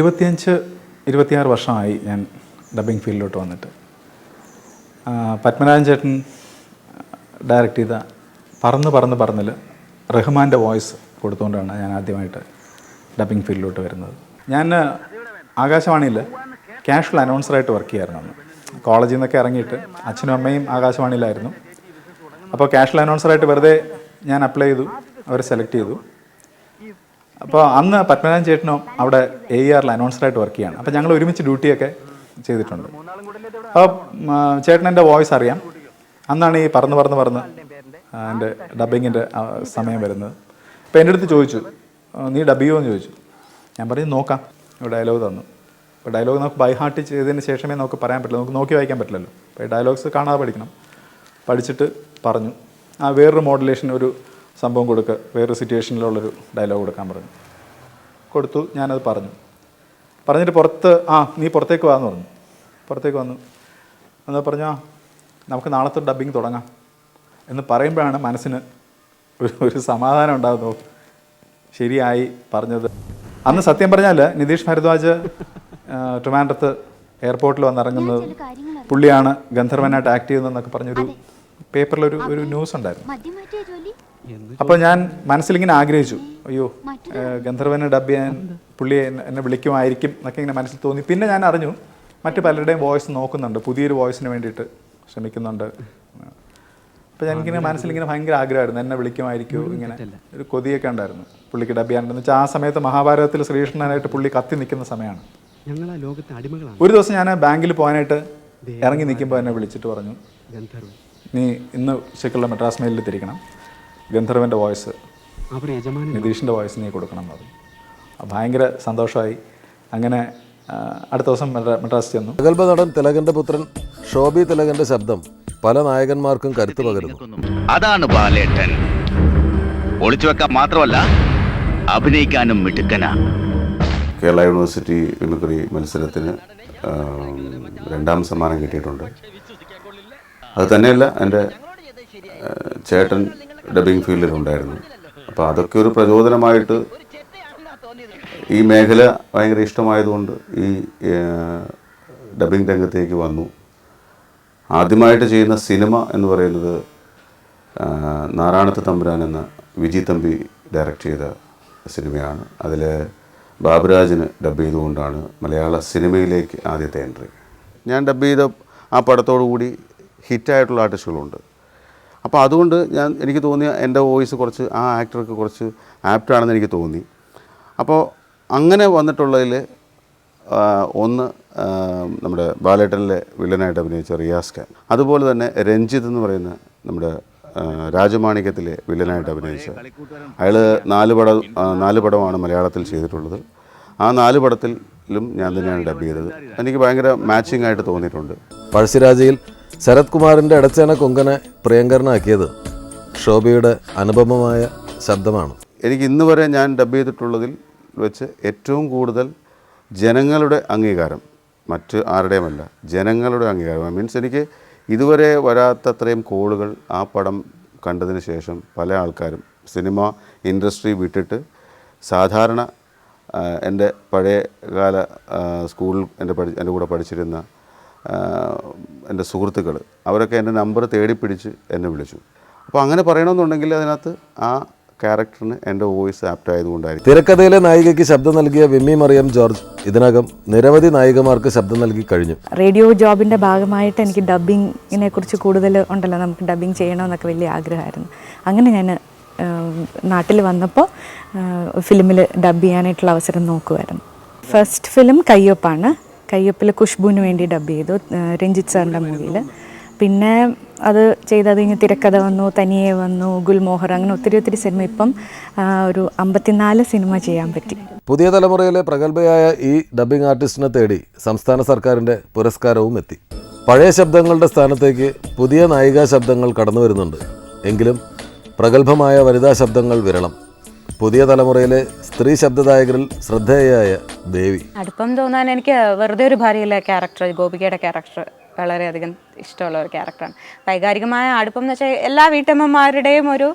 ഇരുപത്തിയഞ്ച് ഇരുപത്തിയാറ് വർഷമായി ഞാൻ ഡബിങ് ഫീൽഡിലോട്ട് വന്നിട്ട്. പത്മനാഭൻ ചേട്ടൻ ഡയറക്റ്റ് ചെയ്ത പറന്ന് പറന്ന് പറന്നിൽ റഹ്മാന്റെ വോയിസ് കൊടുത്തുകൊണ്ടാണ് ഞാൻ ആദ്യമായിട്ട് ഡബിങ് ഫീൽഡിലോട്ട് വരുന്നത്. ഞാൻ ആകാശവാണിയിൽ ക്യാഷ്വൽ അനൗൺസറായിട്ട് വർക്ക് ചെയ്യായിരുന്നു അന്ന്. കോളേജിൽ നിന്നൊക്കെ ഇറങ്ങിയിട്ട് അച്ഛനും അമ്മയും ആകാശവാണിയിലായിരുന്നു. അപ്പോൾ ക്യാഷ്വൽ അനൗൺസറായിട്ട് വെറുതെ ഞാൻ അപ്ലൈ ചെയ്തു അവരെ സെലക്ട് ചെയ്തു. അപ്പോൾ അന്ന് പത്മനാഭൻ ചേട്ടനും അവിടെ എ ആറിൽ അനൗൺസറായിട്ട് വർക്ക് ചെയ്യാണ്. അപ്പോൾ ഞങ്ങൾ ഒരുമിച്ച് ഡ്യൂട്ടിയൊക്കെ ചെയ്തിട്ടുണ്ട്. അപ്പോൾ ചേട്ടൻ എന്റെ വോയിസ് അറിയാം. അന്നാണ് ഈ പറന്ന് പറന്ന് പറന്ന് എന്റെ ഡബിങ്ങിന്റെ സമയം വരുന്നത്. അപ്പോൾ എന്റെ അടുത്ത് ചോദിച്ചു നീ ഡബ് ചെയ്യുമോ എന്ന് ചോദിച്ചു. ഞാൻ പറഞ്ഞു നോക്കാം. ഡയലോഗ് തന്നു. അപ്പോൾ ഡയലോഗ് നമുക്ക് ബൈ ഹാർട്ട് ചെയ്തതിന് ശേഷമേ നമുക്ക് പറയാൻ പറ്റില്ല. നമുക്ക് നോക്കി വായിക്കാൻ പറ്റില്ലല്ലോ. അപ്പോൾ ഡയലോഗ്സ് കാണാതെ പഠിക്കണം. പഠിച്ചിട്ട് പറഞ്ഞു. ആ വേറൊരു മോഡുലേഷൻ ഒരു സംഭവം കൊടുക്കുക വേറൊരു സിറ്റുവേഷനിലുള്ളൊരു ഡയലോഗ് കൊടുക്കാൻ പറഞ്ഞു. കൊടുത്തു ഞാനത് പറഞ്ഞു. പറഞ്ഞിട്ട് പുറത്ത് ആ നീ പുറത്തേക്ക് വാന്ന് പറഞ്ഞു. പുറത്തേക്ക് വന്നു. എന്നാൽ പറഞ്ഞു ആ നമുക്ക് നാളത്തെ ഡബ്ബിങ് തുടങ്ങാം. എന്ന് പറയുമ്പോഴാണ് മനസ്സിന് ഒരു ഒരു സമാധാനം ഉണ്ടാകുന്നു ശരിയായി പറഞ്ഞത്. അന്ന് സത്യം പറഞ്ഞാൽ നിതീഷ് ഭരദ്വാജ് ട്രിവാൻഡ്രത്ത് എയർപോർട്ടിൽ വന്നിറങ്ങുന്നത് പുള്ളിയാണ് ഗന്ധർവനായിട്ട് ആക്ട് ചെയ്യുന്നതെന്നൊക്കെ പറഞ്ഞൊരു പേപ്പറിലൊരു ഒരു ന്യൂസ് ഉണ്ടായിരുന്നു. അപ്പോൾ ഞാൻ മനസ്സിലിങ്ങനെ ആഗ്രഹിച്ചു. അയ്യോ ഗന്ധർവനെ ഡബ് ചെയ്യാൻ പുള്ളിയെ എന്നെ- വിളിക്കുമായിരിക്കും എന്നൊക്കെ ഇങ്ങനെ മനസ്സിൽ തോന്നി. പിന്നെ ഞാൻ അറിഞ്ഞു മറ്റു പലരുടെയും വോയിസ് നോക്കുന്നുണ്ട് പുതിയൊരു വോയിസിന് വേണ്ടിയിട്ട് ശ്രമിക്കുന്നുണ്ട്. അപ്പോൾ മനസ്സിൽ മനസ്സിലിങ്ങനെ ഭയങ്കര ആഗ്രഹമായിരുന്നു എന്നെ വിളിക്കുമായിരിക്കും ഇങ്ങനെ ഒരു കൊതിയൊക്കെ ഉണ്ടായിരുന്നു പുള്ളിക്ക് ഡബ് ചെയ്യാനുണ്ടെന്ന് വെച്ചാൽ ആ സമയത്ത് മഹാഭാരതത്തിൽ ശ്രീകൃഷ്ണനായിട്ട് പുള്ളി കത്തി നിൽക്കുന്ന സമയമാണ്. ഞങ്ങൾ ലോകത്തെ അടിമകളാണ്. ഒരു ദിവസം ഞാൻ ബാങ്കിൽ പോകാനായിട്ട് ഇറങ്ങി നിൽക്കുമ്പോൾ എന്നെ വിളിച്ചിട്ട് പറഞ്ഞു നീ ഇന്ന് ഉച്ചയ്ക്കുള്ള മെട്രാസ് മെയിലിൽ തിരിക്കണം. ഗന്ധർവന്റെ വോയിസ് നിതീഷിന്റെ വോയിസ് നീ കൊടുക്കണം എന്ന് പറഞ്ഞു. ഭയങ്കര സന്തോഷമായി. അങ്ങനെ അടുത്ത ദിവസം മദ്രാസ് ചെന്നു. പ്രഗത്ഭ നടൻ തിലകന്റെ പുത്രൻ ഷോബി തിലകന്റെ ശബ്ദം പല നായകന്മാർക്കും കരുത്തു പകരുന്നു. അതാണ് ബാലേട്ടൻ. ഒളിച്ചു വെക്കാൻ മാത്രമല്ല അഭിനയിക്കാനും മിടുക്കനാ. കേരള യൂണിവേഴ്സിറ്റി മിമിക്രി മത്സരത്തിന് രണ്ടാം സമ്മാനം കിട്ടിയിട്ടുണ്ട്. അത് തന്നെയല്ല എന്റെ ചേട്ടൻ ഡബിങ് ഫീൽഡിലുണ്ടായിരുന്നു അപ്പോൾ അതൊക്കെ ഒരു പ്രചോദനമായിട്ട് ഈ മേഖല ഭയങ്കര ഇഷ്ടമായതുകൊണ്ട് ഈ ഡബിങ് രംഗത്തേക്ക് വന്നു. ആദ്യമായിട്ട് ചെയ്യുന്ന സിനിമ എന്ന് പറയുന്നത് നാരായണത്ത് തമ്പുരാൻ എന്ന വിജി തമ്പി ഡയറക്റ്റ് ചെയ്ത സിനിമയാണ്. അതിൽ ബാബുരാജിന് ഡബ് ചെയ്തുകൊണ്ടാണ് മലയാള സിനിമയിലേക്ക് ആദ്യത്തെ എൻട്രി ഞാൻ ഡബ് ചെയ്ത ആ പടത്തോടു കൂടി ഹിറ്റായിട്ടുള്ള ആർട്ടിസ്റ്റുകളുണ്ട്. അപ്പോൾ അതുകൊണ്ട് ഞാൻ എനിക്ക് തോന്നിയ എന്റെ വോയിസ് കുറച്ച് ആ ആക്ടർക്ക് കുറച്ച് ആപ്റ്റാണെന്ന് എനിക്ക് തോന്നി. അപ്പോൾ അങ്ങനെ വന്നിട്ടുള്ളതിൽ ഒന്ന് നമ്മുടെ ബാലേട്ടനിലെ വില്ലനായിട്ട് അഭിനയിച്ച റിയാസ് ഖാൻ. അതുപോലെ തന്നെ രഞ്ജിത്ത് എന്ന് പറയുന്ന നമ്മുടെ രാജമാണിക്യത്തിലെ വില്ലനായിട്ട് അഭിനയിച്ച. അയാൾ നാല് പടം നാല് പടമാണ് മലയാളത്തിൽ ചെയ്തിട്ടുള്ളത്. ആ നാല് പടത്തിലും ഞാൻ തന്നെയാണ് ഡബ് ചെയ്തത്. എനിക്ക് ഭയങ്കര മാച്ചിങ് ആയിട്ട് തോന്നിയിട്ടുണ്ട്. പഴശ്ശിരാജയിൽ ശരത് കുമാറിന്റെ ഇടച്ചേന കൊങ്കനെ പ്രിയങ്കരനാക്കിയത് ഷോബിയുടെ അനുപമമായ ശബ്ദമാണ്. എനിക്ക് ഇന്ന് വരെ ഞാൻ ഡബ് ചെയ്തിട്ടുള്ളതിൽ വെച്ച് ഏറ്റവും കൂടുതൽ ജനങ്ങളുടെ അംഗീകാരം മറ്റ് ആരുടെയുമല്ല ജനങ്ങളുടെ അംഗീകാരം. മീൻസ് എനിക്ക് ഇതുവരെ വരാത്തത്രയും കോളുകൾ ആ പടം കണ്ടതിന് ശേഷം പല ആൾക്കാരും സിനിമ ഇൻഡസ്ട്രി വിട്ടിട്ട് സാധാരണ എന്റെ പഴയ കാല സ്കൂളിൽ എന്റെ പഠി എന്റെ കൂടെ പഠിച്ചിരുന്ന എന്റെ സുഹൃത്തുക്കൾ അവരൊക്കെ എന്റെ നമ്പർ തേടിപ്പിടിച്ച് എന്നെ വിളിച്ചു. അപ്പോൾ അങ്ങനെ പറയണമെന്നുണ്ടെങ്കിൽ അതിനകത്ത് ആ ക്യാരക്ടറിന് എന്റെ വോയിസ് ആപ്റ്റ് ആയതുകൊണ്ടായിരിക്കും. തിരക്കഥയിലെ നായികയ്ക്ക് ശബ്ദം നൽകിയ വിമ്മി മറിയം ജോർജ് ഇതിനകം നിരവധി നായികമാർക്ക് ശബ്ദം നൽകി കഴിഞ്ഞു. റേഡിയോ ജോബിന്റെ ഭാഗമായിട്ട് എനിക്ക് ഡബ്ബിങ്ങിനെ കുറിച്ച് കൂടുതൽ ഉണ്ടല്ലോ. നമുക്ക് ഡബ്ബിങ് ചെയ്യണമെന്നൊക്കെ വലിയ ആഗ്രഹമായിരുന്നു. അങ്ങനെ ഞാൻ നാട്ടിൽ വന്നപ്പോൾ ഫിലിമിൽ ഡബ് ചെയ്യാനായിട്ടുള്ള അവസരം നോക്കുമായിരുന്നു ഫസ്റ്റ് ഫിലിം കയ്യൊപ്പാണ്. കയ്യൊപ്പിൽ ഖുഷ്ബുവിന് വേണ്ടി ഡബ് ചെയ്തു രഞ്ജിത്ത് സാറിന്റെ മൂവിയിൽ. പിന്നെ അത് ചെയ്തത് കഴിഞ്ഞ് തിരക്കഥ വന്നു തനിയെ വന്നു ഗുൽമോഹർ അങ്ങനെ ഒത്തിരി ഒത്തിരി സിനിമ ഇപ്പം ഒരു അമ്പത്തിനാല് സിനിമ ചെയ്യാൻ പറ്റി. പുതിയ തലമുറയിലെ പ്രഗത്ഭയായ ഈ ഡബ്ബിംഗ് ആർട്ടിസ്റ്റിനെ തേടി സംസ്ഥാന സർക്കാരിന്റെ പുരസ്കാരവും എത്തി. പഴയ ശബ്ദങ്ങളുടെ സ്ഥാനത്തേക്ക് പുതിയ നായികാ ശബ്ദങ്ങൾ കടന്നു വരുന്നുണ്ട്. എങ്കിലും പ്രഗത്ഭമായ വനിതാ ശബ്ദങ്ങൾ വിരളം. പുതിയ തലമുറയിലെ സ്ത്രീ ശബ്ദദായകരിൽ ശ്രദ്ധേയായ ദേവി. അടുപ്പം തോന്നാൻ എനിക്ക് വെറുതെ ഒരു ഭാര്യയിലെ ക്യാരക്ടർ ഗോപികയുടെ ക്യാരക്ടർ വളരെയധികം ഇഷ്ടമുള്ള ഒരു ക്യാരക്ടറാണ് വൈകാരികമായ അടുപ്പം എന്ന് വെച്ചാൽ എല്ലാ വീട്ടമ്മമാരുടെയും ഒരു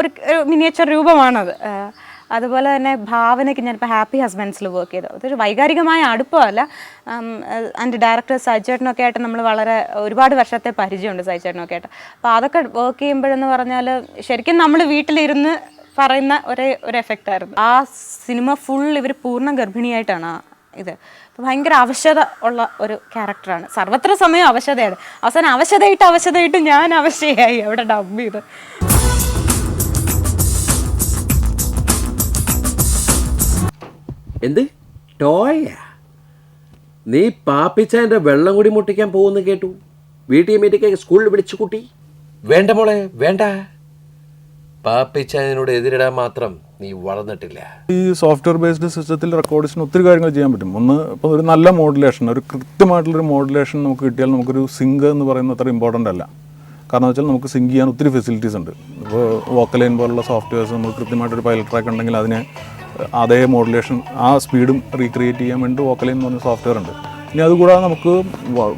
ഒരു മിനിയേച്ചർ രൂപമാണത്. അതുപോലെ തന്നെ ഭാവനയ്ക്ക് ഞാനിപ്പോൾ ഹാപ്പി ഹസ്ബൻഡ്സിൽ വർക്ക് ചെയ്തു. അതൊരു വൈകാരികമായ അടുപ്പമല്ല. എന്റെ ഡയറക്ടർ സജ്ജേട്ടനൊക്കെ ആയിട്ട് നമ്മൾ വളരെ ഒരുപാട് വർഷത്തെ പരിചയമുണ്ട് സജ്ജേട്ടനൊക്കെ ആയിട്ട്. അപ്പോൾ അതൊക്കെ വർക്ക് ചെയ്യുമ്പോഴെന്ന് പറഞ്ഞാൽ ശരിക്കും നമ്മൾ വീട്ടിലിരുന്ന് പറയുന്ന ഒരേ ഒരു എഫക്റ്റ് ആയിരുന്നു. ആ സിനിമ ഫുൾ ഇവർ പൂർണ ഗർഭിണിയായിട്ടാണ് ഇത്. ഭയങ്കര അവശത ഉള്ള ഒരു ക്യാരക്ടറാണ് സർവത്ര സമയം അവശതയാണ്. അവസാനം അവശതയിട്ട് അവശതയിട്ട് ഞാൻ അവശയായി. അവിടെ ഡബ് ചെയ്ത് എന്ത്? നീ നീ പാപ്പിച്ചാന്റെ വെള്ളം കൂടി മുട്ടിക്കാൻ പോകുന്നു കേട്ടു. വീട്ടിൽ മീറ്റിക്ക് സ്കൂളിൽ വിളിച്ചു കൂട്ടി വേണ്ട മോളെ വേണ്ട. പാപ്പിച്ചായനോട് എതിരിടാൻ മാത്രം നീ വളർന്നിട്ടില്ല. ഈ സോഫ്റ്റ്വെയർ ബേസ്ഡ് സിസ്റ്റത്തിൽ റെക്കോർഡിസിന് ഒത്തിരി കാര്യങ്ങൾ ചെയ്യാൻ പറ്റും. ഒന്ന് ഇപ്പോൾ ഒരു നല്ല മോഡുലേഷൻ ഒരു കൃത്യമായിട്ടുള്ളൊരു മോഡുലേഷൻ നമുക്ക് കിട്ടിയാൽ നമുക്കൊരു സിങ്ക് എന്ന് പറയുന്നത് അത്ര ഇമ്പോർട്ടന്റ് അല്ല. കാരണം വെച്ചാൽ നമുക്ക് സിങ്ക് ചെയ്യാൻ ഒത്തിരി ഫെസിലിറ്റീസ് ഉണ്ട്. ഇപ്പോൾ വോക്കലൈൻ പോലുള്ള സോഫ്റ്റ്വെയർസ് നമുക്ക് കൃത്യമായിട്ടൊരു പൈലറ്റ് ട്രാക്ക് ഉണ്ടെങ്കിൽ അതിനെ അതേ മോഡുലേഷൻ ആ സ്പീഡും റീക്രിയേറ്റ് ചെയ്യാൻ വേണ്ടി വോക്കലൈൻ എന്ന് പറഞ്ഞ സോഫ്റ്റ്വെയർ ഉണ്ട്. ഇനി അതുകൂടാതെ നമുക്ക്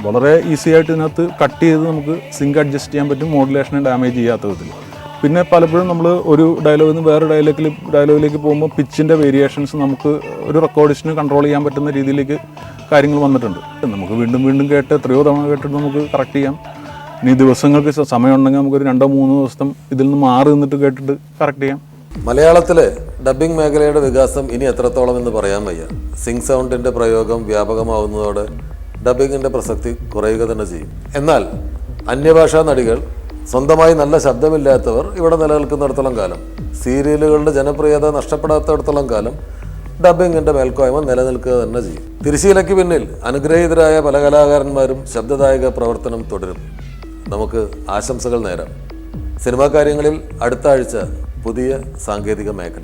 വളരെ ഈസി ആയിട്ട് ഇതിനകത്ത് കട്ട് ചെയ്ത് നമുക്ക് സിങ്ക് അഡ്ജസ്റ്റ് ചെയ്യാൻ പറ്റും മോഡുലേഷനെ ഡാമേജ് ചെയ്യാത്ത വിധത്തിൽ. പിന്നെ പലപ്പോഴും നമ്മൾ ഒരു ഡയലോഗിൽ നിന്ന് വേറെ ഡയലോഗിൽ ഡയലോഗിലേക്ക് പോകുമ്പോൾ പിച്ചിന്റെ വേരിയേഷൻസ് നമുക്ക് ഒരു റെക്കോർഡിഷന് കൺട്രോൾ ചെയ്യാൻ പറ്റുന്ന രീതിയിലേക്ക് കാര്യങ്ങൾ വന്നിട്ടുണ്ട്. നമുക്ക് വീണ്ടും വീണ്ടും കേട്ട് എത്രയോ തവണ കേട്ടിട്ട് നമുക്ക് കറക്റ്റ് ചെയ്യാം. ഇനി ദിവസങ്ങൾക്ക് സമയമുണ്ടെങ്കിൽ നമുക്കൊരു രണ്ടോ മൂന്നോ ദിവസം ഇതിൽ നിന്ന് മാറി നിന്നിട്ട് കേട്ടിട്ട് കറക്റ്റ് ചെയ്യാം. മലയാളത്തിലെ ഡബ്ബിംഗ് മേഖലയുടെ വികാസം ഇനി എത്രത്തോളം എന്ന് പറയാൻ വയ്യ. സിംഗ് സൗണ്ടിന്റെ പ്രയോഗം വ്യാപകമാവുന്നതോടെ ഡബ്ബിങ്ങിന്റെ പ്രസക്തി കുറയുക തന്നെ ചെയ്യും. എന്നാൽ അന്യഭാഷാ നടികൾ സ്വന്തമായി നല്ല ശബ്ദമില്ലാത്തവർ ഇവിടെ നിലനിൽക്കുന്നിടത്തോളം കാലം. സീരിയലുകളുടെ ജനപ്രിയത നഷ്ടപ്പെടാത്തിടത്തോളം കാലം ഡബിങ്ങിന്റെ മേൽക്കോയ്മ നിലനിൽക്കുക തന്നെ ചെയ്യും. തിരിശീലയ്ക്ക് പിന്നിൽ അനുഗ്രഹീതരായ പല കലാകാരന്മാരും ശബ്ദദായക പ്രവർത്തനം തുടരും. നമുക്ക് ആശംസകൾ നേരാം. സിനിമാ കാര്യങ്ങളിൽ അടുത്ത ആഴ്ച പുതിയ സാങ്കേതിക മേഖല.